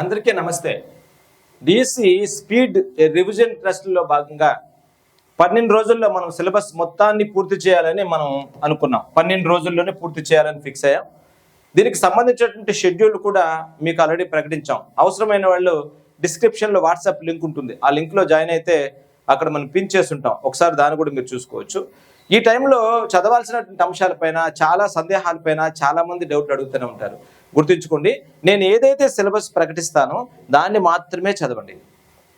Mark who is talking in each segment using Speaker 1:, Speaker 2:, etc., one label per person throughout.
Speaker 1: అందరికీ నమస్తే. DC speed revision ట్రస్ట్లో భాగంగా పన్నెండు రోజుల్లో మనం సిలబస్ మొత్తాన్ని పూర్తి చేయాలని మనం అనుకున్నాం. పన్నెండు రోజుల్లోనే పూర్తి చేయాలని ఫిక్స్ అయ్యాం. దీనికి సంబంధించినటువంటి షెడ్యూల్ కూడా మీకు ఆల్రెడీ ప్రకటించాం. అవసరమైన వాళ్ళు డిస్క్రిప్షన్లో వాట్సాప్ లింక్ ఉంటుంది. ఆ లింక్లో జాయిన్ అయితే అక్కడ మనం పిన్ చేసి ఉంటాం ఒకసారి దాన్ని కూడా మీరు చూసుకోవచ్చు. ఈ టైంలో చదవాల్సినటువంటి అంశాలపైన చాలా సందేహాలపైన చాలామంది డౌట్లు అడుగుతూనే ఉంటారు. గుర్తుంచుకోండి నేను ఏదైతే సిలబస్ ప్రకటిస్తానో దాన్ని మాత్రమే చదవండి.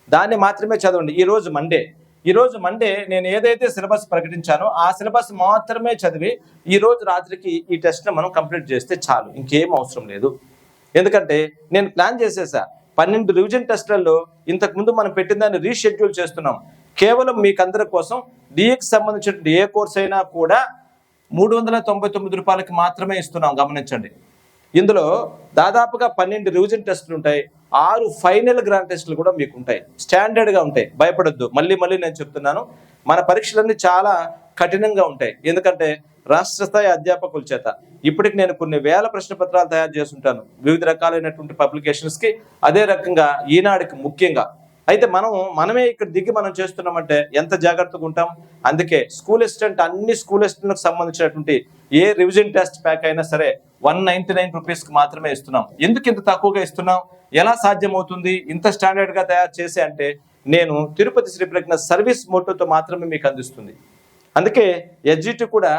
Speaker 1: దాన్ని మాత్రమే చదవండి. ఈ రోజు మండే ఈరోజు మండే నేను ఏదైతే సిలబస్ ప్రకటించానో ఆ సిలబస్ మాత్రమే చదివి ఈరోజు రాత్రికి ఈ టెస్ట్ని మనం కంప్లీట్ చేస్తే చాలు. ఇంకేం అవసరం లేదు. ఎందుకంటే నేను ప్లాన్ చేసేసా. పన్నెండు రివిజన్ టెస్ట్లలో ఇంతకుముందు మనం పెట్టిన దాన్ని రీషెడ్యూల్ చేస్తున్నాం. కేవలం మీకందరి కోసం డిఎక్స్ సంబంధించిన ఏ కోర్స్ అయినా కూడా మూడు వందల తొంభై తొమ్మిది రూపాయలకి మాత్రమే ఇస్తున్నాం. గమనించండి. ఇందులో దాదాపుగా పన్నెండు రివిజన్ టెస్టులు ఉంటాయి. ఆరు ఫైనల్ గ్రాండ్ టెస్టులు కూడా మీకు ఉంటాయి. స్టాండర్డ్గా ఉంటాయి. భయపడొద్దు. మళ్ళీ మళ్ళీ నేను చెప్తున్నాను. మన పరీక్షలన్నీ చాలా కఠినంగా ఉంటాయి. ఎందుకంటే రాష్ట్ర స్థాయి అధ్యాపకుల చేత. ఇప్పటికి నేను కొన్ని వేల ప్రశ్న పత్రాలు తయారు చేస్తుంటాను వివిధ రకాలైనటువంటి పబ్లికేషన్స్కి అదే రకంగా ఈనాడికి ముఖ్యంగా అయితే మనం మనమే ఇక్కడ దిగి మనం చేస్తున్నామంటే ఎంత జాగ్రత్తగా ఉంటాం? అందుకే స్కూల్ అసిస్టెంట్ అన్ని స్కూల్ అసిస్టెంట్లకు సంబంధించినటువంటి ఏ రివిజన్ టెస్ట్ ప్యాక్ అయినా సరే వన్ నైన్టీ నైన్ రూపీస్కి మాత్రమే ఇస్తున్నాం. ఎందుకు ఇంత తక్కువగా ఇస్తున్నాం? ఎలా సాధ్యమవుతుంది? ఇంత స్టాండర్డ్గా తయారు చేసి అంటే నేను తిరుపతి శ్రీ ప్రజ్ఞ సర్వీస్ మోటోతో మాత్రమే మీకు అందిస్తుంది. అందుకే ఎస్జిటి కూడా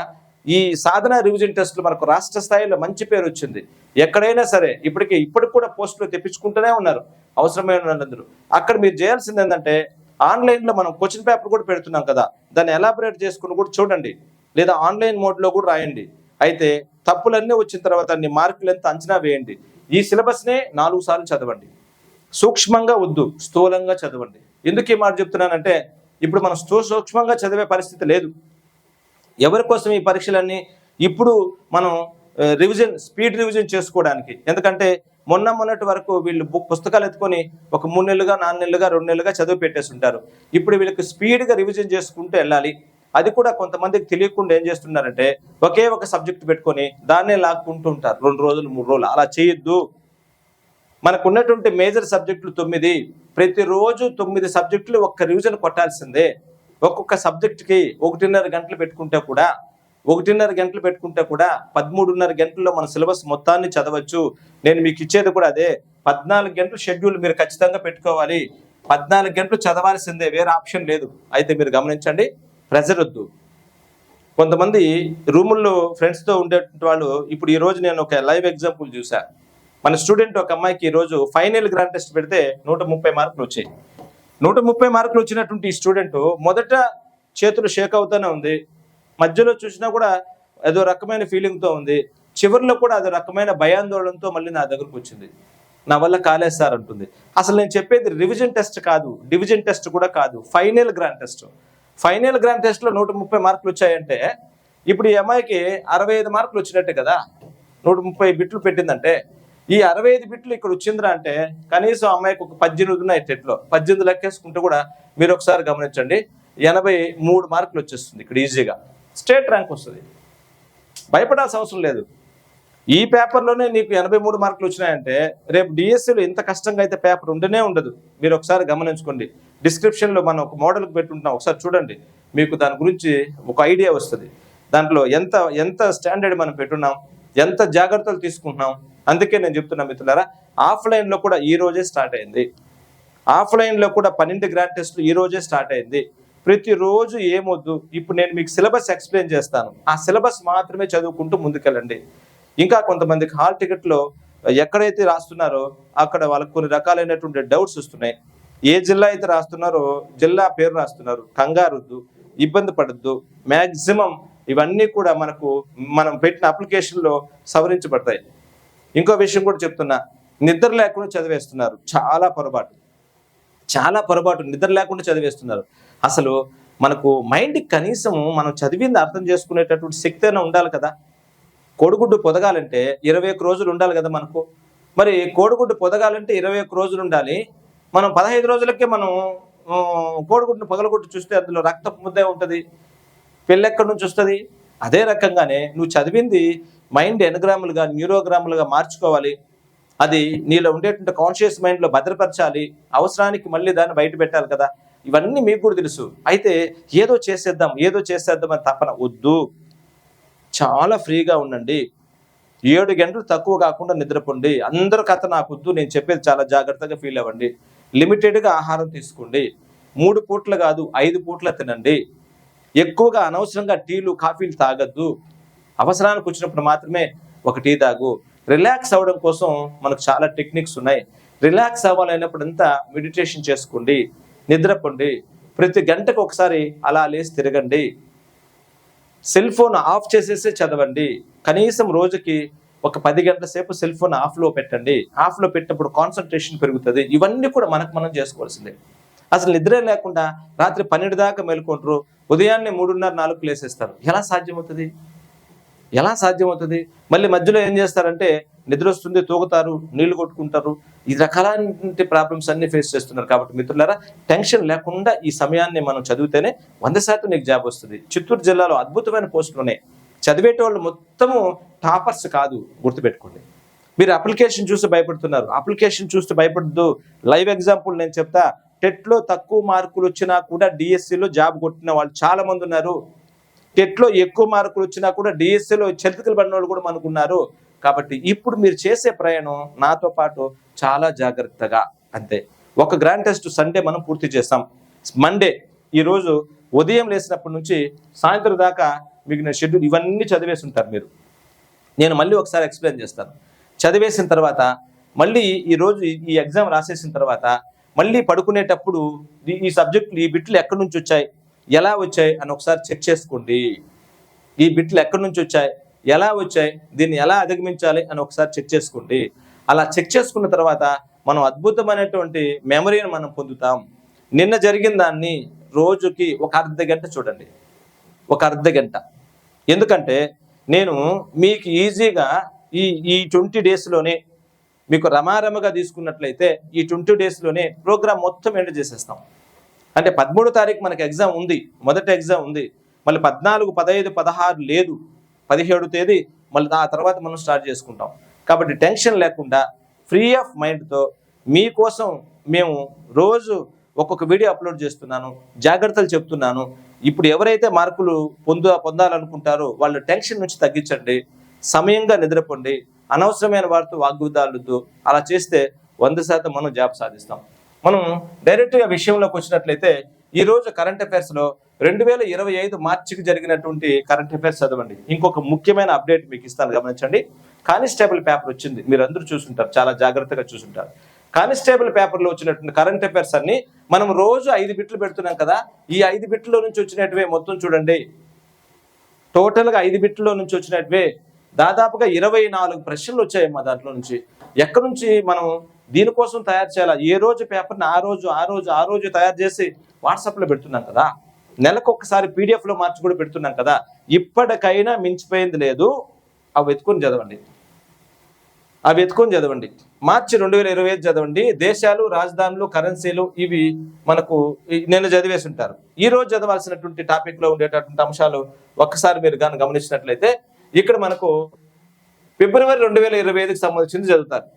Speaker 1: ఈ సాధన రివిజన్ టెస్టులు మనకు రాష్ట్ర స్థాయిలో మంచి పేరు వచ్చింది. ఎక్కడైనా సరే ఇప్పటికి ఇప్పటికి కూడా పోస్టులు తెప్పించుకుంటూనే ఉన్నారు అవసరమైన వాళ్ళందరూ. అక్కడ మీరు చేయాల్సింది ఏంటంటే ఆన్లైన్లో మనం క్వశ్చన్ పేపర్ కూడా పెడుతున్నాం కదా దాన్ని ఎలాబరేట్ చేసుకుని కూడా చూడండి. లేదా ఆన్లైన్ మోడ్లో కూడా రాయండి. అయితే తప్పులన్నీ వచ్చిన తర్వాత అన్ని మార్కులు ఎంత అంచనా వేయండి. ఈ సిలబస్నే నాలుగు సార్లు చదవండి. సూక్ష్మంగా వద్దు స్థూలంగా చదవండి. ఎందుకు ఈ మాట చెప్తున్నానంటే ఇప్పుడు మనం స్థూ సూక్ష్మంగా చదివే పరిస్థితి లేదు. ఎవరి కోసం ఈ పరీక్షలన్నీ ఇప్పుడు మనం రివిజన్ స్పీడ్ రివిజన్ చేసుకోవడానికి? ఎందుకంటే మొన్న మొన్నటి వరకు వీళ్ళు బుక్ పుస్తకాలు ఎత్తుకొని ఒక మూడు నెలలుగా నాలుగు నెలలుగా రెండు నెలలుగా చదివి పెట్టేసి ఉంటారు ఇప్పుడు వీళ్ళకి స్పీడ్గా రివిజన్ చేసుకుంటూ వెళ్ళాలి. అది కూడా కొంతమందికి తెలియకుండా ఏం చేస్తున్నారంటే ఒకే ఒక సబ్జెక్ట్ పెట్టుకొని దాన్నే లాక్కుంటూ ఉంటారు. రెండు రోజులు మూడు రోజులు. అలా చేయొద్దు. మనకు ఉన్నటువంటి మేజర్ సబ్జెక్టులు తొమ్మిది. ప్రతిరోజు తొమ్మిది సబ్జెక్టులు ఒక్క రివిజన్ కొట్టాల్సిందే. ఒక్కొక్క సబ్జెక్టుకి ఒకటిన్నర గంటలు పెట్టుకుంటే కూడా ఒకటిన్నర గంటలు పెట్టుకుంటే కూడా పదమూడున్నర గంటల్లో మన సిలబస్ మొత్తాన్ని చదవచ్చు. నేను మీకు ఇచ్చేది కూడా అదే. పద్నాలుగు గంటలు షెడ్యూల్ మీరు ఖచ్చితంగా పెట్టుకోవాలి. పద్నాలుగు గంటలు చదవాల్సిందే వేరే ఆప్షన్ లేదు. అయితే మీరు గమనించండి ప్రెజర్ వద్దు. కొంతమంది రూముల్లో ఫ్రెండ్స్తో ఉండేటువంటి వాళ్ళు ఇప్పుడు ఈరోజు నేను ఒక లైవ్ ఎగ్జాంపుల్ చూసా. మన స్టూడెంట్ ఒక అమ్మాయికి ఈ రోజు ఫైనల్ గ్రాండ్ టెస్ట్ పెడితే నూట ముప్పై మార్కులు వచ్చాయి. నూట ముప్పై మార్కులు వచ్చినటువంటి ఈ స్టూడెంట్ మొదట చేతులు షేక్ అవుతూనే ఉంది. మధ్యలో చూసినా కూడా ఏదో రకమైన ఫీలింగ్తో ఉంది. చివరిలో కూడా అదో రకమైన భయాందోళనతో మళ్ళీ నా దగ్గరకు వచ్చింది. నా వల్ల కాలేదు సార్ అంటుంది అసలు నేను చెప్పేది రివిజన్ టెస్ట్ కాదు డివిజన్ టెస్ట్ కూడా కాదు final grand test final grand టెస్ట్లో నూట ముప్పై మార్కులు వచ్చాయంటే ఇప్పుడు ఈ అమ్మాయికి అరవై ఐదు మార్కులు వచ్చినట్టే కదా? నూట ముప్పై బిట్లు పెట్టిందంటే ఈ అరవై ఐదు బిట్లు ఇక్కడ వచ్చిందిరా అంటే కనీసం అమ్మాయికి ఒక పద్దెనిమిది ఉన్నాయి టెట్లో పద్దెనిమిది లెక్కేసుకుంటే కూడా మీరు ఒకసారి గమనించండి. ఎనభై మూడు మార్కులు వచ్చేస్తుంది ఇక్కడ ఈజీగా. స్టేట్ ర్యాంక్ వస్తుంది. భయపడాల్సిన అవసరం లేదు. ఈ పేపర్లోనే నీకు ఎనభై మూడు మార్కులు వచ్చినాయంటే రేపు డిఎస్సిలో ఇంత కష్టంగా అయితే పేపర్ ఉండనే ఉండదు. మీరు ఒకసారి గమనించుకోండి. డిస్క్రిప్షన్లో మనం ఒక మోడల్కి పెట్టుంటున్నాం. ఒకసారి చూడండి. మీకు దాని గురించి ఒక ఐడియా వస్తుంది. దాంట్లో ఎంత ఎంత స్టాండర్డ్ మనం పెట్టున్నాం? ఎంత జాగ్రత్తలు తీసుకుంటున్నాం? అందుకే నేను చెప్తున్నా మిత్రులారా ఆఫ్లైన్లో కూడా ఈ రోజే స్టార్ట్ అయింది. ఆఫ్లైన్లో కూడా పన్నెండు గ్రాండ్ టెస్ట్లు ఈ రోజే స్టార్ట్ అయింది. ప్రతిరోజు ఏమొద్దు ఇప్పుడు నేను మీకు సిలబస్ ఎక్స్ప్లెయిన్ చేస్తాను. ఆ సిలబస్ మాత్రమే చదువుకుంటూ ముందుకెళ్ళండి. ఇంకా కొంతమందికి హాల్ టికెట్లో ఎక్కడైతే రాస్తున్నారో అక్కడ వాళ్ళకు కొన్ని రకాలైనటువంటి డౌట్స్ వస్తున్నాయి. ఏ జిల్లా అయితే రాస్తున్నారో జిల్లా పేరు రాస్తున్నారు. కంగారుద్దు ఇబ్బంది పడద్దు. మ్యాక్సిమం ఇవన్నీ కూడా మనకు మనం పెట్టిన అప్లికేషన్లో సవరించబడతాయి. ఇంకో విషయం కూడా చెప్తున్నా. నిద్ర లేకుండా చదివేస్తున్నారు. చాలా పొరపాటు. చాలా పొరపాటు. నిద్ర లేకుండా చదివేస్తున్నారు. అసలు మనకు మైండ్ కనీసం మనం చదివింది అర్థం చేసుకునేటటువంటి శక్తి అయినా ఉండాలి కదా. కోడిగుడ్డు పొదగాలంటే ఇరవై ఒక్క రోజులు ఉండాలి కదా మనకు. మరి కోడిగుడ్డు పొదగాలంటే ఇరవై ఒక్క రోజులు ఉండాలి. మనం పదహైదు రోజులకే మనం కోడిగుడ్డును పగలగొట్టు చూస్తే అందులో రక్తపు ముద్దే ఉంటుంది. పెళ్ళెక్కడి నుంచి వస్తుంది? అదే రకంగానే నువ్వు చదివింది మైండ్ ఎనగ్రాములుగా న్యూరోగ్రాములుగా మార్చుకోవాలి. అది నీలో ఉండేటువంటి కాన్షియస్ మైండ్లో భద్రపరచాలి. అవసరానికి మళ్ళీ దాన్ని బయట పెట్టాలి కదా. ఇవన్నీ మీకు కూడా తెలుసు. అయితే ఏదో చేసేద్దాం ఏదో చేసేద్దాం అని తపన వద్దు. చాలా ఫ్రీగా ఉండండి. ఏడు గంటలు తక్కువ కాకుండా నిద్రపోండి. అందరూ కథ నాకు వద్దు నేను చెప్పేది చాలా జాగ్రత్తగా ఫీల్ అవ్వండి. లిమిటెడ్గా ఆహారం తీసుకోండి. మూడు పూట్ల కాదు ఐదు పూట్ల తినండి. ఎక్కువగా అనవసరంగా టీలు కాఫీలు తాగద్దు. అవసరానికి వచ్చినప్పుడు మాత్రమే ఒక టీ తాగు. రిలాక్స్ అవ్వడం కోసం మనకు చాలా టెక్నిక్స్ ఉన్నాయి. రిలాక్స్ అవ్వాలన్నప్పుడంతా మెడిటేషన్ చేసుకోండి. నిద్రపండి. ప్రతి గంటకు ఒకసారి అలా లేచి తిరగండి. సెల్ ఫోన్ ఆఫ్ చేసేసే చదవండి. కనీసం రోజుకి ఒక పది గంటల సేపు సెల్ ఫోన్ ఆఫ్లో పెట్టండి. ఆఫ్లో పెట్టినప్పుడు కాన్సన్ట్రేషన్ పెరుగుతుంది. ఇవన్నీ కూడా మనకు మనం చేసుకోవాల్సిందే. అసలు నిద్ర లేకుండా రాత్రి పన్నెండు దాకా మేలుకుంటారు ఉదయాన్నే మూడున్నర నాలుగు లేసేస్తారు. ఎలా సాధ్యమవుతుంది? ఎలా సాధ్యమవుతుంది? మళ్ళీ మధ్యలో ఏం చేస్తారంటే నిద్ర వస్తుంది తూగుతారు నీళ్ళు కొట్టుకుంటారు. ఈ రకాలంటి ప్రాబ్లమ్స్ అన్ని ఫేస్ చేస్తున్నారు. కాబట్టి మిత్రులారా టెన్షన్ లేకుండా ఈ సమయాన్ని మనం చదివితేనే వంద శాతం నీకు జాబ్ వస్తుంది. చిత్తూరు జిల్లాలో అద్భుతమైన పోస్టులు ఉన్నాయి. చదివేటోళ్ళు మొత్తము టాపర్స్ కాదు గుర్తుపెట్టుకోండి. మీరు అప్లికేషన్ చూసి భయపడుతున్నారు. అప్లికేషన్ చూస్తే భయపడద్దు. లైవ్ ఎగ్జాంపుల్ నేను చెప్తా. టెట్లో తక్కువ మార్కులు వచ్చినా కూడా డిఎస్సిలో జాబ్ కొట్టిన వాళ్ళు చాలా మంది ఉన్నారు. టెట్లో ఎక్కువ మార్కులు వచ్చినా కూడా డిఎస్సిలో చరిత్రలు పడిన వాళ్ళు కూడా మనకున్నారు. కాబట్టి ఇప్పుడు మీరు చేసే ప్రయాణం నాతో పాటు చాలా జాగ్రత్తగా అంతే. ఒక గ్రాండ్ టెస్ట్ సండే మనం పూర్తి చేస్తాం. మండే ఈరోజు ఉదయం లేచినప్పటి నుంచి సాయంత్రం దాకా మీకు నేను షెడ్యూల్ ఇవన్నీ చదివేసి ఉంటారు మీరు. నేను మళ్ళీ ఒకసారి ఎక్స్ప్లెయిన్ చేస్తాను. చదివేసిన తర్వాత మళ్ళీ ఈరోజు ఈ ఎగ్జామ్ రాసేసిన తర్వాత మళ్ళీ పడుకునేటప్పుడు ఈ- ఈ సబ్జెక్టులు ఈ బిట్లు ఎక్కడి నుంచి వచ్చాయి? ఎలా వచ్చాయి అని ఒకసారి చెక్ చేసుకోండి. ఈ బిట్లు ఎక్కడి నుంచి వచ్చాయి? ఎలా వచ్చాయి? దీన్ని ఎలా అధిగమించాలి అని ఒకసారి చెక్ చేసుకోండి. అలా చెక్ చేసుకున్న తర్వాత మనం అద్భుతమైనటువంటి మెమరీని మనం పొందుతాం. నిన్న జరిగిన దాన్ని రోజుకి ఒక అర్ధ గంట చూడండి. ఒక అర్ధ గంట. ఎందుకంటే నేను మీకు ఈజీగా ఈ ఈ ట్వంటీ డేస్లోనే మీకు రమారమగా తీసుకున్నట్లయితే ఈ ట్వంటీ డేస్లోనే ప్రోగ్రామ్ మొత్తం ఎండ్ చేసేస్తాం. అంటే పదమూడో తారీఖు మనకి ఎగ్జామ్ ఉంది. మొదటి ఎగ్జామ్ ఉంది. మళ్ళీ పద్నాలుగు పదహైదు పదహారు లేదు. పదిహేడు తేదీ మళ్ళీ ఆ తర్వాత మనం స్టార్ట్ చేసుకుంటాం. కాబట్టి టెన్షన్ లేకుండా ఫ్రీ ఆఫ్ మైండ్తో మీకోసం మేము రోజు ఒక్కొక్క వీడియో అప్లోడ్ చేస్తున్నాను. జాగ్రత్తలు చెప్తున్నాను. ఇప్పుడు ఎవరైతే మార్కులు పొందు పొందాలనుకుంటారో వాళ్ళు టెన్షన్ నుంచి తగ్గించండి. సమయంగా నిద్రపోండి. అనవసరమైన వారితో వాగ్విదాలతో అలా చేస్తే వంద శాతం మనం జాబ్ సాధిస్తాం. మనం డైరెక్ట్గా విషయంలోకి వచ్చినట్లయితే ఈ రోజు కరెంట్ అఫైర్స్లో రెండు వేల ఇరవై ఐదు మార్చికి జరిగినటువంటి కరెంట్ అఫైర్స్ చదవండి. ఇంకొక ముఖ్యమైన అప్డేట్ మీకు ఇస్తాను గమనించండి. కానిస్టేబుల్ పేపర్ వచ్చింది. మీరు అందరూ చూసుంటారు చాలా జాగ్రత్తగా చూసుంటారు. కానిస్టేబుల్ పేపర్లో వచ్చినటువంటి కరెంట్ అఫైర్స్ అన్ని మనం రోజు ఐదు బిట్లు పెడుతున్నాం కదా ఈ ఐదు బిట్ల నుంచి వచ్చినటువే మొత్తం చూడండి. టోటల్గా ఐదు బిట్లలో నుంచి వచ్చినట్టువే దాదాపుగా ఇరవై నాలుగు ప్రశ్నలు వచ్చాయమ్మా దాంట్లో నుంచి. ఎక్కడి నుంచి మనం దీనికోసం తయారు చేయాలా? ఏ రోజు పేపర్ని ఆ రోజు ఆ రోజు ఆ రోజు తయారు చేసి వాట్సాప్లో పెడుతున్నాం కదా? నెలకు ఒకసారి పీడిఎఫ్లో మార్చి కూడా పెడుతున్నాం కదా? ఇప్పటికైనా మించిపోయింది లేదు. అవి వెతుకొని చదవండి. అవి ఎత్తుకొని చదవండి. మార్చి రెండు వేల ఇరవై ఐదు చదవండి. దేశాలు రాజధానులు కరెన్సీలు ఇవి మనకు నేను చదివేసి ఉంటారు. ఈ రోజు చదవాల్సినటువంటి టాపిక్లో ఉండేటటువంటి అంశాలు ఒక్కసారి మీరు కానీ గమనించినట్లయితే ఇక్కడ మనకు ఫిబ్రవరి రెండు వేల ఇరవై ఐదుకి సంబంధించింది చదువుతారు.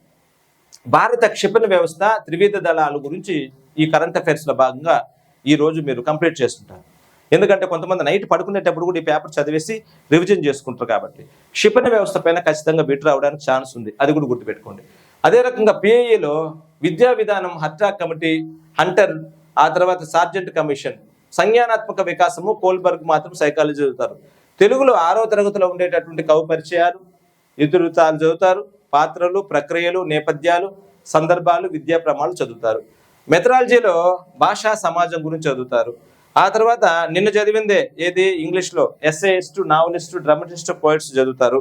Speaker 1: భారత క్షిపణి వ్యవస్థ త్రివిధ దళాల గురించి ఈ కరెంట్ అఫైర్స్లో భాగంగా ఈ రోజు మీరు కంప్లీట్ చేస్తుంటారు. ఎందుకంటే కొంతమంది నైట్ పడుకునేటప్పుడు కూడా ఈ పేపర్ చదివేసి రివిజన్ చేసుకుంటారు కాబట్టి. క్షిపణి వ్యవస్థ పైన ఖచ్చితంగా బిట్ రావడానికి ఛాన్స్ ఉంది. అది కూడా గుర్తుపెట్టుకోండి. అదే రకంగా పిఐఏలో విద్యా విధానం హట్రాక్ కమిటీ హంటర్ ఆ తర్వాత సార్జెంట్ కమిషన్ సంజ్ఞానాత్మక వికాసము కోల్బర్గ్ మాత్రం సైకాలజీ చదువుతారు. తెలుగులో ఆరో తరగతిలో ఉండేటటువంటి కవి పరిచయాలు ఇతివృత్తాలు చదువుతారు. పాత్రలు ప్రక్రియలు నేపథ్యాలు సందర్భాలు విద్యా ప్రమాణాలు చదువుతారు. మెథడాలజీలో భాషా సమాజం గురించి చదువుతారు. ఆ తర్వాత నిన్న చదివిందే ఏది? ఇంగ్లీష్లో ఎస్ఏయిస్ట్ నావలిస్టు డ్రామటిస్ట్ పోయిట్స్ చదువుతారు.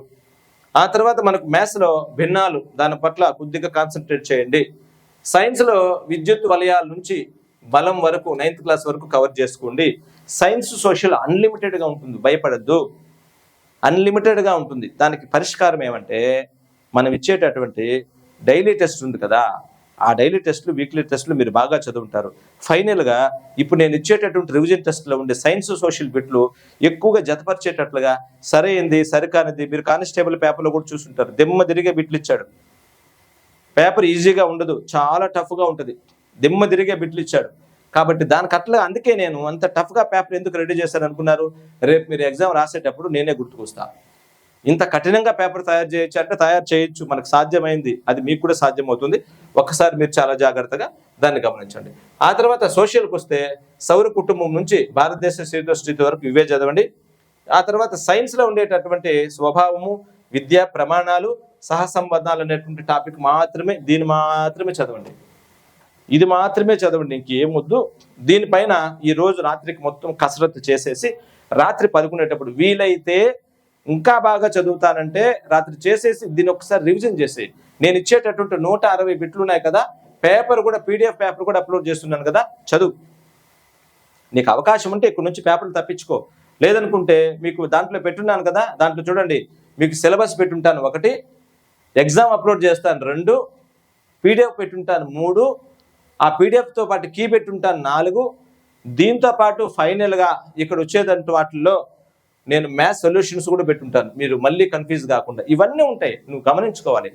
Speaker 1: ఆ తర్వాత మనకు మ్యాథ్స్లో భిన్నాలు దాని పట్ల కొద్దిగా కాన్సన్ట్రేట్ చేయండి. సైన్స్లో విద్యుత్ వలయాల నుంచి బలం వరకు నైన్త్ క్లాస్ వరకు కవర్ చేసుకోండి. సైన్స్ సోషల్ అన్లిమిటెడ్గా ఉంటుంది. భయపడద్దు. అన్లిమిటెడ్గా ఉంటుంది. దానికి పరిష్కారం ఏమంటే మనం ఇచ్చేటటువంటి డైలీ టెస్ట్ ఉంది కదా ఆ డైలీ టెస్ట్లు వీక్లీ టెస్ట్లు మీరు బాగా చదువుంటారు. ఫైనల్గా ఇప్పుడు నేను ఇచ్చేటటువంటి రివిజన్ టెస్ట్లో ఉండే సైన్స్ సోషల్ బిట్లు ఎక్కువగా జతపరిచేటట్లుగా సరైంది సరికానిది మీరు కానిస్టేబుల్ పేపర్లో కూడా చూసుంటారు. దిమ్మ తిరిగే బిట్లు ఇచ్చాడు. పేపర్ ఈజీగా ఉండదు చాలా టఫ్గా ఉంటుంది. దిమ్మ తిరిగే బిట్లు ఇచ్చాడు. కాబట్టి దానికి అట్లా అందుకే నేను అంత టఫ్గా పేపర్ ఎందుకు రెడీ చేశాను అనుకున్నారు రేపు మీరు ఎగ్జామ్ రాసేటప్పుడు నేనే గుర్తుకొస్తాను ఇంత కఠినంగా పేపర్ తయారు చేయొచ్చు అంటే తయారు చేయొచ్చు మనకు సాధ్యమైంది అది మీకు కూడా సాధ్యమవుతుంది. ఒక్కసారి మీరు చాలా జాగ్రత్తగా దాన్ని గమనించండి. ఆ తర్వాత సోషల్కి వస్తే సౌర కుటుంబం నుంచి భారతదేశ స్థితి వరకు ఇవే చదవండి. ఆ తర్వాత సైన్స్లో ఉండేటటువంటి స్వభావము విద్య ప్రమాణాలు సహసంబంధాలు అనేటువంటి టాపిక్ మాత్రమే దీన్ని మాత్రమే చదవండి. ఇది మాత్రమే చదవండి ఇంకేం వద్దు. దీనిపైన ఈ రోజు రాత్రికి మొత్తం కసరత్తు చేసేసి రాత్రి పడుకునేటప్పుడు వీలైతే ఇంకా బాగా చదువుతానంటే రాత్రి చేసేసి దీన్ని ఒకసారి రివిజన్ చేసి నేను ఇచ్చేటటువంటి నూట అరవై బిట్లు ఉన్నాయి కదా పేపర్ కూడా పీడిఎఫ్ పేపర్ కూడా అప్లోడ్ చేస్తున్నాను కదా చదువు. నీకు అవకాశం ఉంటే ఇక్కడ నుంచి పేపర్లు తప్పించుకో. లేదనుకుంటే మీకు దాంట్లో పెట్టున్నాను కదా దాంట్లో చూడండి మీకు సిలబస్ పెట్టుంటాను ఒకటి ఎగ్జామ్ అప్లోడ్ చేస్తాను రెండు పీడిఎఫ్ పెట్టుంటాను మూడు ఆ పీడిఎఫ్తో పాటు కీ పెట్టుంటాను నాలుగు దీంతో పాటు ఫైనల్గా ఇక్కడ వచ్చేదంటూ వాటిల్లో నేను మ్యాథ్స్ సొల్యూషన్స్ కూడా పెట్టుంటాను. మీరు మళ్ళీ కన్ఫ్యూజ్ కాకుండా. ఇవన్నీ ఉంటాయి. నువ్వు గమనించుకోవాలి.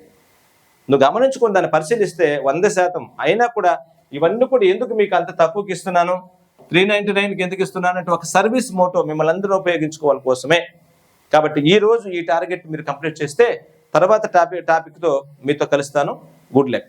Speaker 1: నువ్వు గమనించుకొని దాన్ని పరిశీలిస్తే వంద శాతం. అయినా కూడా ఇవన్నీ కూడా ఎందుకు మీకు అంత తక్కువకి ఇస్తున్నాను? త్రీ నైన్టీ నైన్కి ఎందుకు ఇస్తున్నాను అంటే ఒక సర్వీస్ మోటో మిమ్మల్ని అందరూ ఉపయోగించుకోవాలి కోసమే. కాబట్టి ఈ రోజు ఈ టార్గెట్ మీరు కంప్లీట్ చేస్తే తర్వాత టాపిక్ టాపిక్తో మీతో కలుస్తాను. Good luck